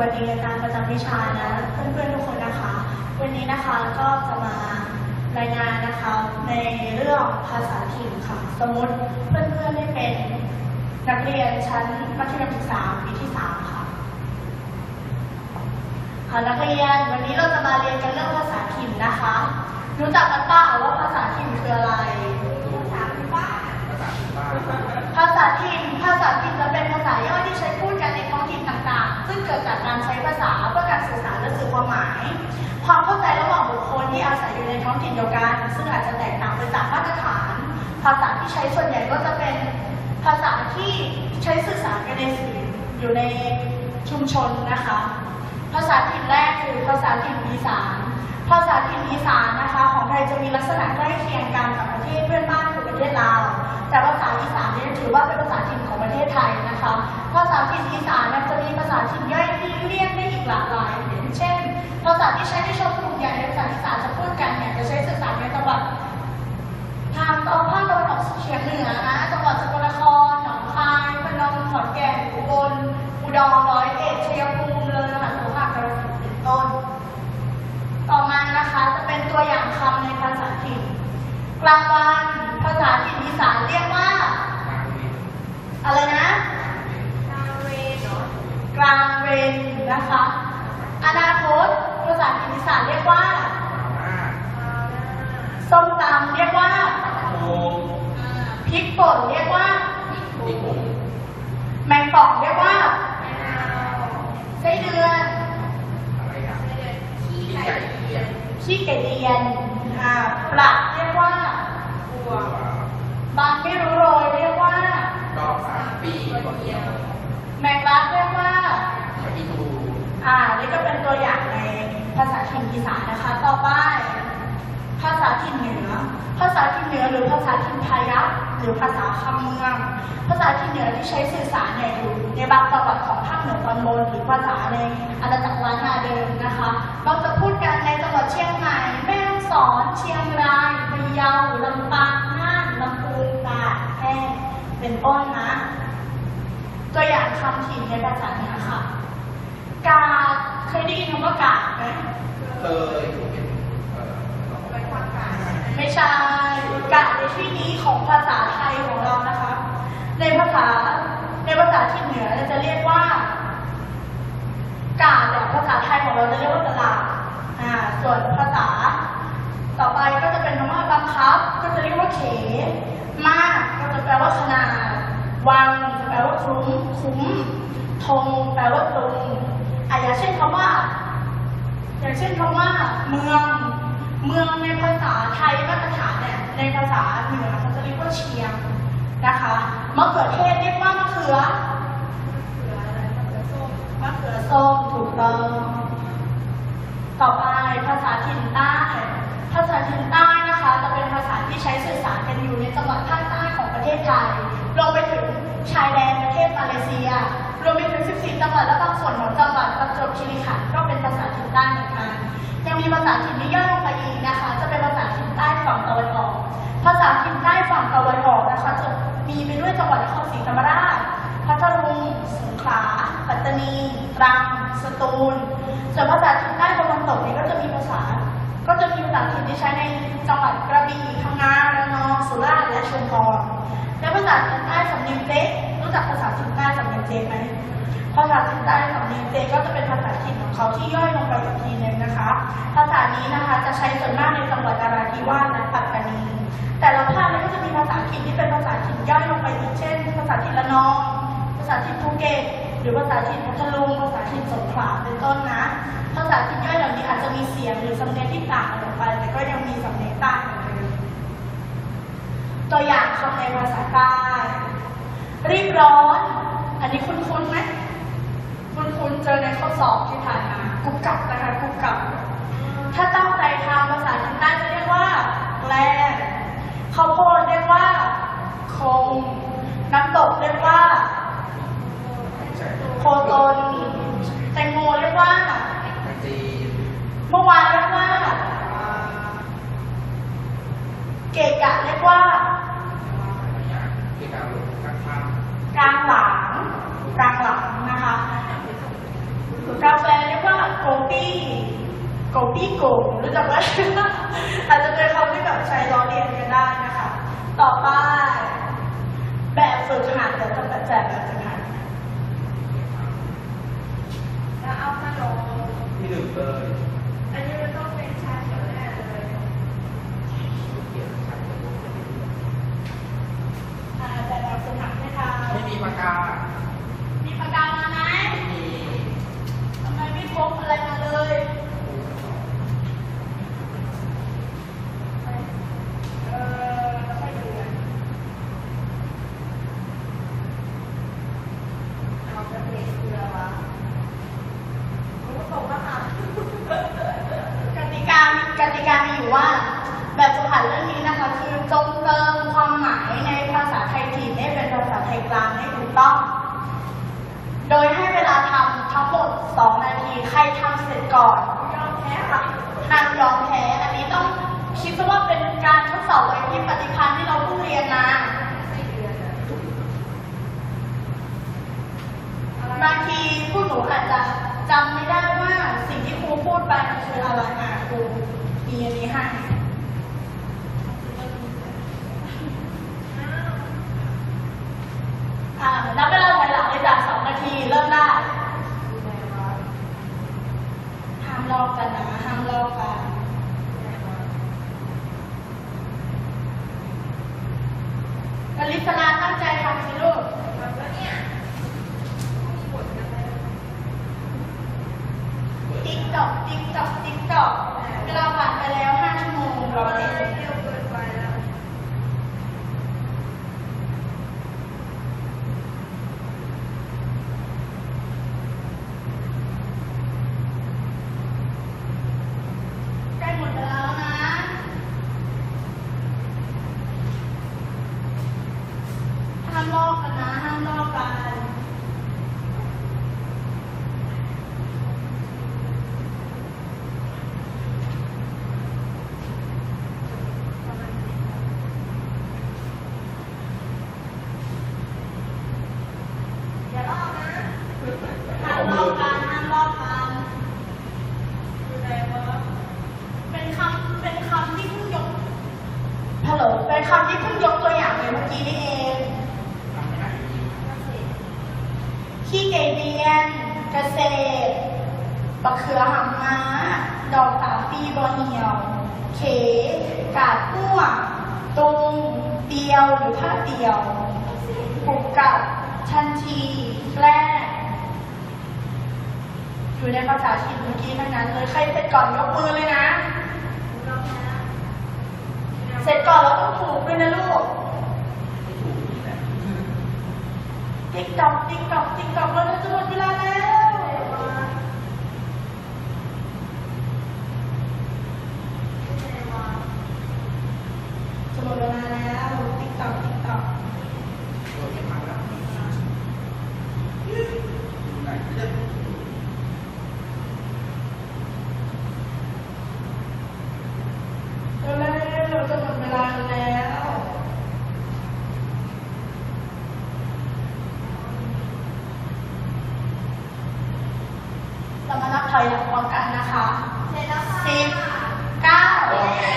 วัสดีอาจารย์ประจำวิชาและเพื่อนๆทุกคนนะคะ วันนี้นะคะก็จะมารายงานนะคะในเรื่องภาษาถิ่นค่ะ สมมติเพื่อนๆได้เป็นนักเรียนชั้นมัธยมศึกษาปีที่สามค่ะค่ะนักเรียนวันนี้เราจะมาเรียนกันเรื่องภาษาถิ่นนะคะ รู้จักกันป้าว่าภาษาถิ่นคืออะไรภาษาบ้านภาษาถิ่นภาษาถิ่นจะเป็นภาษาย่อยที่ใช้พูดกันในท้องถิ่นต่างๆ ซึ่งเกิดจากการใช้ภาษาเพื่อการสื่อสารและสื่อความหมาย ความเข้าใจระหว่างบุคคลที่อาศัยอยู่ในท้องถิ่นเดียวกัน ซึ่งอาจจะแตกต่างไปจากมาตรฐาน ภาษาที่ใช้ส่วนใหญ่ก็จะเป็นภาษาที่ใช้สื่อสารกันในสื่ออยู่ในชุมชนนะคะ ภาษาถิ่นแรกคือภาษาถิ่นอีสานภาษาถิ่นอีสานนะคะ ของไทยจะมีลักษณะใกล้เคียงกันกับประเทศเพื่อนบ้านคือประเทศลาวแต่ภาษา ถือว่าเป็นภาษาถิ่นของประเทศไทยนะคะ ภาษาถิ่นอีสานจะมีภาษาถิ่นย่อยที่เรียกได้อีกหลากหลายอย่างเช่น ภาษาที่ใช้ในชนกลุ่มใหญ่ในภาษาอีสานจะพูดกันเนี่ยจะใช้สื่อสารในจังหวัดทางตอนภาคตะวันออกเฉียงเหนือนะจังหวัดสกลนครหนองคายพนมขอนแก่นอุบลอุดรร้อยเอ็ดชัยภูมิเลยมหาสารคามกาฬสินธุ์เป็นต้น ต่อมานะคะจะเป็นตัวอย่างคำในภาษาถิ่นกลางวันภาษาถิ่นอีสานเรียกว่า อะไรนะกลางเวรนะคะ อนาคตภาษาถิ่นอีสานเรียกว่าส้มตำเรียกว่าพริกป่นเรียกว่าแมงป่องเรียกว่าไส้เดือนขี้ไก่เดียนอ่าปลาเรียกว่าบางไม่รู้โรยเรียกว่า แมงลักเรียกว่า อ่านี่ก็เป็นตัวอย่างในภาษาถิ่นอีสานนะคะ ต่อไป ภาษาถิ่นเหนือ ภาษาถิ่นเหนือหรือภาษาถิ่นพายัพหรือภาษาคำเมือง ภาษาถิ่นเหนือที่ใช้สื่อสารเนี่ยอยู่ในบางจังหวัดของภาคเหนือตอนบนหรือภาษาในอาณาจักรล้านนาเดิมนะคะเราจะพูดกันในจังหวัดเชียงใหม่แม่ฮ่องสอน เชียงรายพะเยาลำปางน่านลำพูนตาแพร่เป็นต้นนะ ตัวอย่างคำถิ่นในภาษาเหนือค่ะ ได้ยินคำว่ากาดไหมไม่ใช่กาดในที่นี้ของภาษาไทยของเรานะคะ ในภาษาในภาษาที่เหนือเราจะเรียกว่ากาดเนี่ยภาษาไทยของเราจะเรียกว่าตลาดอ่า ส่วนภาษา ต่อไปก็จะเป็นคำว่าบังคับ ก็จะเรียกว่าเข มาก ก็จะแปลว่าขนาดวังจะแปลว่าคุ้มคุ้มธงแปลว่าตรง อะอย่างเช่นคำว่า อย่างเช่นคำว่า เมือง เมืองในภาษาไทยมาตรฐานเนี่ย ในภาษาเหนือเขาจะเรียกว่าเชียงนะคะมะเขือเทศเรียกว่ามะเขือมะเขือส้มถูกต้อง ต่อไปภาษาถิ่นใต้ ภาษาถิ่นใต้นะคะ จะเป็นภาษาที่ใช้สื่อสารกันอยู่ในจังหวัดภาคใต้ของประเทศไทยรวมไปถึง วัดและบางส่วนของจังหวัดประจวบคีรีขันธ์ก็เป็นภาษาถิ่นใต้เหมือนกันยังมีภาษาถิ่นที่ย่อยลงไปอีกนะคะ จะเป็นภาษาถิ่นใต้ฝั่งตะวันออก ภาษาถิ่นใต้ฝั่งตะวันออกนะคะจะมีไปด้วยจังหวัดนครศรีธรรมราช พัทลุง สงขลา ปัตตานี ตรัง สตูล ส่วนภาษาถิ่นใต้ตะวันตกนี้ก็จะมีภาษา ก็จะมีภาษาถิ่นที่ใช้ในจังหวัดกระบี่ พังงา ระนอง สุราษฎร์ และชุมพรและภาษาถิ่นใต้สำเนียงเจ๊กรู้จักภาษาถิ่นใต้สำเนียงเจ๊กไหม ภาษาถิ่นใต้สำเนียงเจก็จะเป็นภาษาถิ่นของเขาที่ย่อยลงไปอีกทีหนึงนะคะ ภาษานี้นะคะจะใช้ส่วนมากในจังหวัดนราธิวาสและปัตตานีแต่ละภาคก็จะมีภาษาถิ่นที่เป็นภาษาถิ่นย่อยลงไปอีกเช่น ภาษาถิ่นละนอง ภาษาถิ่นภูเก็ตหรือภาษาถิ่นพัทลุงภาษาถิ่นสงขลาเป็นต้นนะ ภาษาถิ่นย่อยเหล่านี้อาจจะมีเสียงหรือสำเนียงที่ต่างกันออกไป แต่ก็ยังมีสำเนียงต่างกันตัวอย่างคำในภาษาใต้รีบร้อน อันนี้คุ้นๆไหม คุณคุณเจอในข้อสอบที่ผ่านมากุกกับนะคะกุกกับ ถ้าตั้งใจทำภาษาจีนใต้จะเรียกว่าแกลข้าวโพดเรียกว่า คง น้ำตกเรียกว่า โคตนแตงโมเรียกว่า เมื่อวานเรียกว่า เกะกะเรียกว่า กลางหลัง กลางหลังนะคะ กาแฟเรียกว่าโกปี้โกปี้โกงรู้จักไหมอาจจะเป็นคำที่แบบใช้ล้อเลียนกันได้นะคะ ต่อไป แบบฝึกหัดเดี๋ยวจะแจกแบบฝึกหัดแล้วเอาขนมที่หนึ่งเลยอันนี้มันต้องเป็นชาเขียวแน่เลยเขียนชัดเลยอ่าแต่แบบฝึกหัดให้ทานไม่มีปากกา มีปากกามาไหม มี ทำไมไม่พกอะไรมาเลยเออไม่เดือนเอากระเทียมเกลือวะรู้ตรงแล้วค่ะ กติกากติกามีอยู่ว่า แบบฝึกหัดเรื่องนี้นะคะ คือจงเติมความหมายในภาษาไทยถิ่นให้เป็นภาษาไทยกลางให้ถูกต้อง โดยให้เวลาทำทั้งหมด 2 นาทีใครทำเสร็จก่อนยอมแพ้ค่ะห้ามยอมแพ้อันนี้ต้องคิดซะว่าเป็นการทดสอบไว้ที่ปฏิพันธ์ที่เราเพิ่งเรียนมาบางทีผู้หนูอาจจะจำไม่ได้ว่าสิ่งที่ครูพูดไปมันคืออะไรมาครูมีอันนี้ให้ อ่านับเวลาถอยหลังเลยจากสองนาทีเริ่มได้ ห้ามลอกกันนะ ห้ามลอกกันอลิ สลาตั้งใจทำสิลูกติ๊กตอกติ๊กตอกติ๊กตอกเวลาผ่านไปแล้วห้าชั่วโมงเราเล่นเร็วเกินไปแล้ว ใกล้หมดเวลาแล้วนะ ห้ามลอกกันนะ ห้ามลอกกัน อย่าลอกนะ ห้ามลอกกัน ห้ามลอกกัน เป็นคำ เป็นคำที่เพิ่งยกฮัลโหลเป็น คำที่เพิ่งยกตัวอย่างไปเมื่อกี้นี่เองทำไม่ได้ขี้เกยเดียนเกษตรบะเขือหำม้า ดอกสามปีบอเหี่ยว เข กาดอ้วตุงเดียวหรือผ้าเดียวผูกกับชันทีแกล้อยู่ในภาษาถิ่นเมื่อกี้ทั้งนั้นเลย ใครเสร็จก่อนยกมือเลยนะ เสร็จก่อนแล้วต้องถูกด้วยนะลูกไม่ถูกนี่แหละติ๊กตอกติ๊กตอกติ๊กตอกแล้วจะหมดเวลาแล้วจะหมดเวลาแล้วติ๊กตอกติ๊กตอก โดนไม่ทันแล้วอยู่ไหนเนี่ย เร็วๆเราจะหมดเวลาแล้ว เรามานับถอยหลังพร้อมกันนะคะสิบเก้า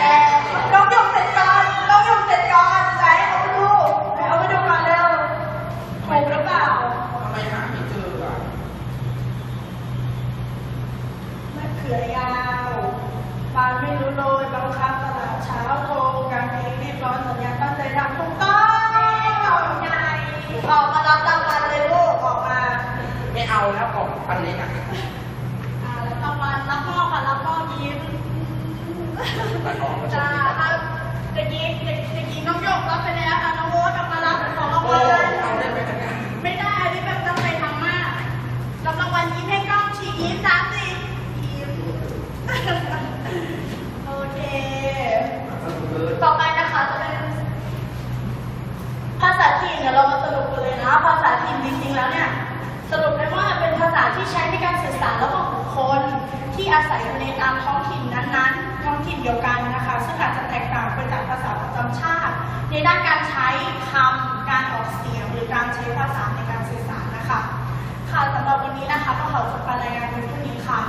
แปดน้องหยกเสร็จก่อนน้องหยกเสร็จก่อนไหนเอามาดูไหนเอามาดูก่อนเร็วถูกหรือเปล่า ทำไมหาไม่เจออะ มะเขือยาวปานไม่รู้โรยบังคับตลาดเช้าโทรการเพลงรีบร้อนสัญญาตั้งใจทำถูกต้องใหญ่ออกมารับรางวัลเลยลูกออกมา ไม่เอา แล้วของอันเล็กอะอ่ารับรางวัลรับมอบค่ะรับมอบยิ้มตัดออกมาชจ้ามดีกว่าครับเด็กหญิงเด็กเด็กหญิงน้องหยกรับไปแล้วค่ะน้องโอ๊ตออกมารับของรางโอ้วัล เอาได้ไหมกันเนี่ย ไม่ได้อันนี้แบบตั้งใจทำมากรับรางวัลยิ้มให้กล้องชี้ยิ้มสามสิยิ้ม โอเค สนุกเลย ต่อไปนะคะจะเป็นภาษาถิ่นเดี๋ยวเรามาสรุปกันเลยนะ ภาษาถิ่นจริงๆแล้วเนี่ย สรุปได้ว่าเป็นภาษาที่ใช้ในการสื่อสารระหว่างบุคคล ที่อาศัยอยู่ในตามท้องถิ่นนั้นๆ ท้องถิ่นเดียวกันนะคะ ซึ่งอาจจะแตกต่างไปจากภาษาประจำชาติ ในด้านการใช้คำการออกเสียงหรือการใช้ภาษาในการสื่อสารนะคะ ค่ะสำหรับวันนี้นะคะต้องเขาจะมารายงานเพียงเท่านี้ค่ะ